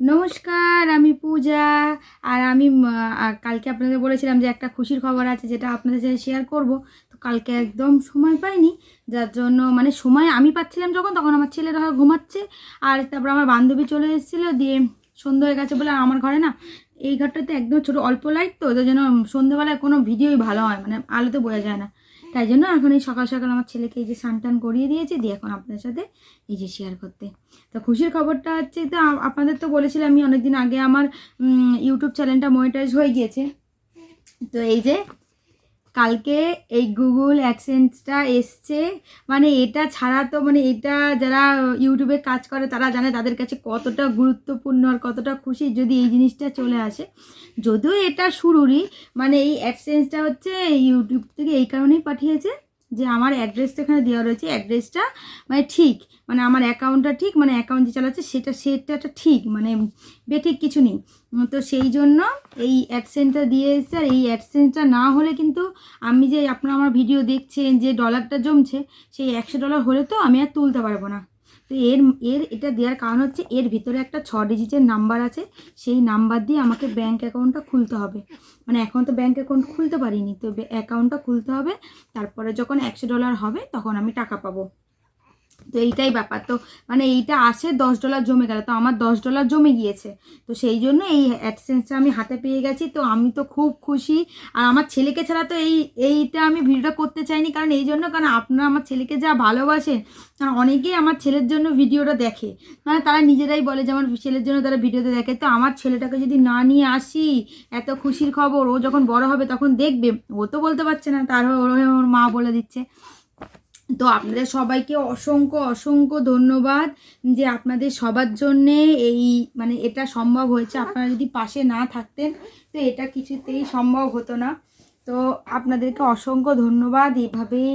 নমস্কার, আমি পূজা। আর আমি কালকে আপনাদের বলেছিলাম যে একটা খুশির খবর আছে যেটা আপনাদের সাথে শেয়ার করব। তো কালকে একদম সময় পাইনি, যার জন্য মানে সময় আমি পাচ্ছিলাম যখন, তখন আমার ছেলেরা হয় ঘুমাচ্ছে। আর তারপর আমার বান্ধবী চলে এসেছিল, দিয়ে সন্ধ্যা হয়ে গেছে বলে আমার ঘরে না এই ঘরটাতে একদম ছোটো, অল্প লাইট তো, ওদের জন্য সন্ধ্যেবেলায় কোনো ভিডিওই ভালো হয় মানে আলোতে বোঝা যায় না। তাই জন্য এখন এই সকাল সকাল আমার ছেলেকে এই যে সানটান করিয়ে দিয়েছে, দিয়ে এখন আপনাদের সাথে এই যে শেয়ার করতে। তো খুশির খবরটা হচ্ছে, তো আপনাদের তো বলেছিলাম আমি অনেকদিন আগে আমার ইউটিউব চ্যানেলটা মনিটাইজ হয়ে গিয়েছে। তো এই যে কালকে এই গুগল অ্যাডসেন্সটা এসছে। মানে এটা ছাড়া তো মানে এটা যারা ইউটিউবে কাজ করে, তারা জানে তাদের কাছে কতটা গুরুত্বপূর্ণ আর কতটা খুশি যদি এই জিনিসটা চলে আসে। যদিও এটা শুরুরই মানে এই অ্যাডসেন্সটা হচ্ছে ইউটিউব থেকে এই কারণেই পাঠিয়েছে। যে আমার অ্যাড্রেসটা এখানে দেওয়া রয়েছে অ্যাড্রেসটা মানে ঠিক মানে আমার অ্যাকাউন্টটা ঠিক মানে অ্যাকাউন্ট যে চালাচ্ছে সেটা সেটা ঠিক মানে বেঠিক কিছু নেই। তো সেই জন্য এই অ্যাডসেন্সটা দিয়ে এসেছে, আর এই অ্যাডসেন্সটা না হলে কিন্তু আমি যে আপনারা আমার ভিডিও দেখছেন, যে ডলারটা জমছে, সেই একশো ডলার হলে তো আমি আর তুলতে পারব না। তো এর এর, এটা দেওয়ার কারণ হচ্ছে এর ভিতরে একটা ছ ডিজিটের নাম্বার আছে। সেই নাম্বার দিয়ে আমাকে ব্যাঙ্ক অ্যাকাউন্টটা খুলতে হবে। মানে এখন তো ব্যাঙ্ক অ্যাকাউন্ট খুলতে পারিনি, তো অ্যাকাউন্টটা খুলতে হবে। তারপরে যখন একশো ডলার হবে, তখন আমি টাকা পাবো। তো এইটাই ব্যাপার। তো মানে এইটা আসে দশ ডলার জমে গেল, তো আমার দশ ডলার জমে গিয়েছে। তো সেই জন্য এই অ্যাডসেন্সটা আমি হাতে পেয়ে গেছি, তো আমি তো খুব খুশি। আর আমার ছেলেকে ছাড়া তো এই, এইটা আমি ভিডিওটা করতে চাইনি, কারণ এই জন্য, কারণ আপনারা আমার ছেলেকে যা ভালোবাসেন, কারণ অনেকেই আমার ছেলের জন্য ভিডিওটা দেখে। মানে তারা নিজেরাই বলে যে আমার ছেলের জন্য তারা ভিডিওতে দেখে। তো আমার ছেলেটাকে যদি না নিয়ে আসি, এত খুশির খবর, ও যখন বড় হবে তখন দেখবে, ও তো বলতে পারছে না, তার ওর মা বলে দিচ্ছে। তো আপনাদের সবাইকে অসংখ্য অসংখ্য ধন্যবাদ যে আপনাদের সবার জন্যে এই মানে এটা সম্ভব হয়েছে। আপনারা যদি পাশে না থাকতেন, তো এটা কিছুতেই সম্ভব হতো না। তো আপনাদেরকে অসংখ্য ধন্যবাদ। এইভাবেই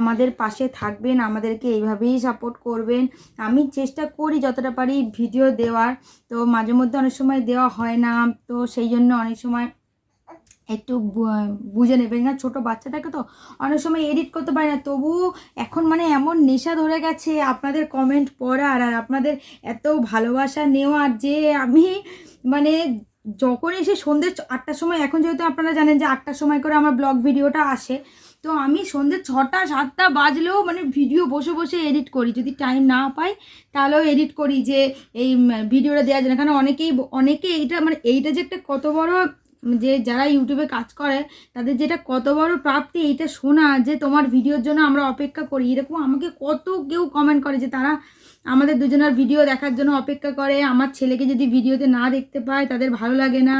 আমাদের পাশে থাকবেন, আমাদেরকে এইভাবেই সাপোর্ট করবেন। আমি চেষ্টা করি যতটা পারি ভিডিও দেওয়ার। তো মাঝে মধ্যে অনেক সময় দেওয়া হয় না, তো সেই জন্য অনেক সময় একটু বুঝে নেবেন না ছোটো বাচ্চাটাকে তো। অনেক সময় এডিট করতে পারি না। তবু এখন মানে এমন নেশা ধরে গেছে আপনাদের কমেন্ট পড়ার আর আপনাদের এত ভালোবাসা নেওয়ার যে আমি মানে যখন এসে সন্ধ্যে আটটার সময়, এখন যেহেতু আপনারা জানেন যে আটটার সময় করে আমার ব্লগ ভিডিওটা আসে, তো আমি সন্ধ্যে ছটা, সাতটা বাজলেও মানে ভিডিও বসে বসে এডিট করি। যদি টাইম না পাই, তাহলেও এডিট করি যে এই ভিডিওটা দেওয়ার জন্য। কারণ অনেকেই অনেকে এইটা মানে এইটা যে একটা কত বড় যে যারা ইউটিউবে কাজ করে, তাদের যেটা কত বড় প্রাপ্তি এইটা শোনা যে তোমার ভিডিওর জন্য আমরা অপেক্ষা করি। এরকম আমাকে কত কেউ কমেন্ট করে যে তারা আমাদের দুজনের ভিডিও দেখার জন্য অপেক্ষা করে। আমার ছেলেকে যদি ভিডিওতে না দেখতে পায়, তাদের ভালো লাগে না।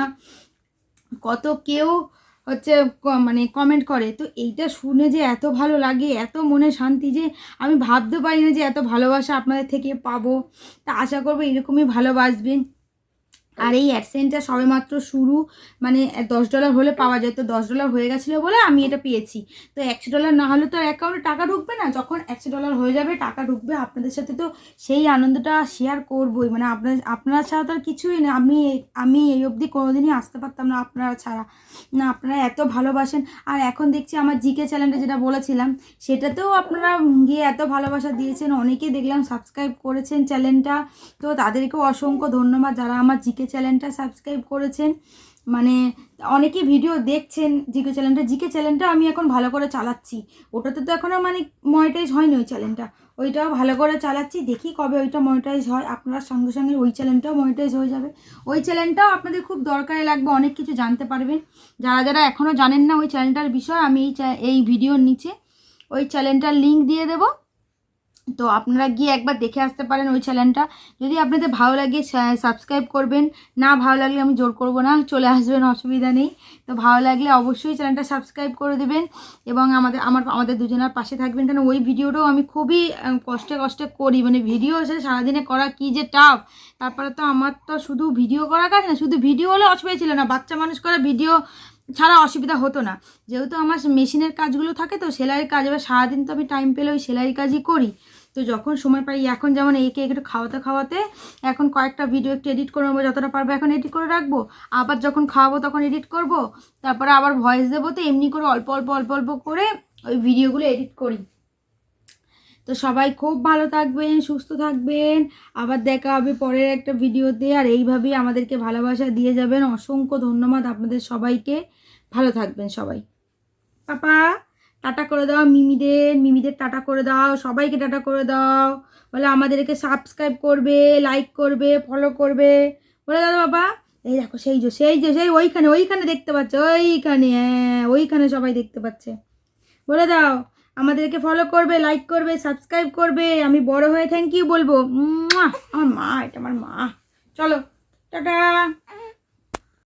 কত কেউ হচ্ছে মানে কমেন্ট করে। তো এইটা শুনে যে এত ভালো লাগে, এত মনে শান্তি যে আমি ভাবতে পারি না যে এত ভালোবাসা আপনাদের থেকে পাবো। তা আশা করব এরকমই ভালোবাসবেন। আর এই অ্যাডসেন্টটা সবেমাত্র শুরু মানে দশ ডলার হলে পাওয়া যায়। তো দশ ডলার হয়ে গেছিল বলে আমি এটা পেয়েছি। তো একশো ডলার না হলে তো অ্যাকাউন্টে টাকা ঢুকবে না। যখন একশো ডলার হয়ে যাবে, টাকা ঢুকবে। আপনাদের সাথে তো সেই আনন্দটা শেয়ার করবই। মানে আপনার, আপনারা ছাড়া তো আর কিছুই না। আমি আমি এই অবধি কোনোদিনই আসতে পারতাম না আপনারা ছাড়া। না, আপনারা এত ভালোবাসেন। আর এখন দেখছি আমার জিকে চ্যানেলটা যেটা বলেছিলাম, সেটাতেও আপনারা গিয়ে এত ভালোবাসা দিয়েছেন। অনেকেই দেখলাম সাবস্ক্রাইব করেছেন চ্যানেলটা তো তাদেরকেও অসংখ্য ধন্যবাদ। যারা আমার জিকে চ্যানেলটা সাবস্ক্রাইব করেছেন। মানে অনেকেই ভিডিও দেখছেন জিকে চ্যানেলটা জিকে চ্যানেলটা আমি এখন ভালো করে চালাচ্ছি। ওটাতে তো এখনও মানে মনিটাইজ হয়নি ওই চ্যানেলটা। ওইটাও ভালো করে চালাচ্ছি, দেখি কবে ওইটা মনিটাইজ হয়। আপনার সঙ্গে সঙ্গে ওই চ্যানেলটাও মনিটাইজ হয়ে যাবে। ওই চ্যানেলটাও আপনাদের খুব দরকারে লাগবে, অনেক কিছু জানতে পারবেন। যারা যারা এখনও জানেন না ওই চ্যানেলটার বিষয়, আমি এই এই ভিডিওর নিচে ওই চ্যানেলটার লিঙ্ক দিয়ে দেবো। তো আপনারা গিয়ে একবার দেখে আসতে পারেন ওই চ্যানেলটা যদি আপনাদের ভালো লাগে সাবস্ক্রাইব করবেন। না ভালো লাগলে আমি জোর করব না, চলে আসবেন, অসুবিধা নেই। তো ভালো লাগলে অবশ্যই চ্যানেলটা সাবস্ক্রাইব করে দেবেন এবং আমাদের, আমার, আমাদের দুজনের পাশে থাকবেন। কারণ ওই ভিডিওটাও আমি খুবই কষ্টে কষ্টে করি। মানে ভিডিও সে সারাদিনে করা কী যে টাফ তারপরে তো আমার তো শুধু ভিডিও করা কাজ না, শুধু ভিডিও হলে অসুবিধা ছিল না। বাচ্চা মানুষ করা ভিডিও ছাড়া অসুবিধা হতো না। যেহেতু আমার মেশিনের কাজগুলো থাকে তো সেলাইয়ের কাজ, এবার সারাদিন তো আমি টাইম পেলে ওই সেলাইয়ের কাজই করি। তো যখন সময় পাই, এখন যেমন একে একটু খাওয়াতে খাওয়াতে এখন কয়েকটা ভিডিও একটু এডিট করে নেব, যতটা পারব এখন এডিট করে রাখব। আবার যখন খাওয়াবো তখন এডিট করব। তারপরে আবার ভয়েস দেবো, তো এমনি করে অল্প অল্প অল্প অল্প করে ওই ভিডিওগুলো এডিট করি। তো সবাই খুব ভালো থাকবেন, সুস্থ থাকবেন। আবার দেখা হবে পরের একটা ভিডিওতে। আর এইভাবেই আমাদেরকে ভালোবাসা দিয়ে যাবেন। অসংখ্য ধন্যবাদ আপনাদের সবাইকে। ভালো থাকবেন সবাই। পাপা, টাটা করে দাও মিমিদের। মিমিদের টাটা করে দাও। সবাইকে টাটা করে দাও। বলে আমাদেরকে সাবস্ক্রাইব করবে লাইক করবে ফলো করবে। বলে দাও বাবা এই দেখো সেই যে সেই যে, সেই ওইখানে ওইখানে দেখতে পাচ্ছে, ওইখানে হ্যাঁ ওইখানে সবাই দেখতে পাচ্ছে। বলে দাও আমাদেরকে ফলো করবে লাইক করবে সাবস্ক্রাইব করবে। আমি বড় হয়ে থ্যাংক ইউ বলব! আমার মা, এটা আমার মা। চলো, টাটা।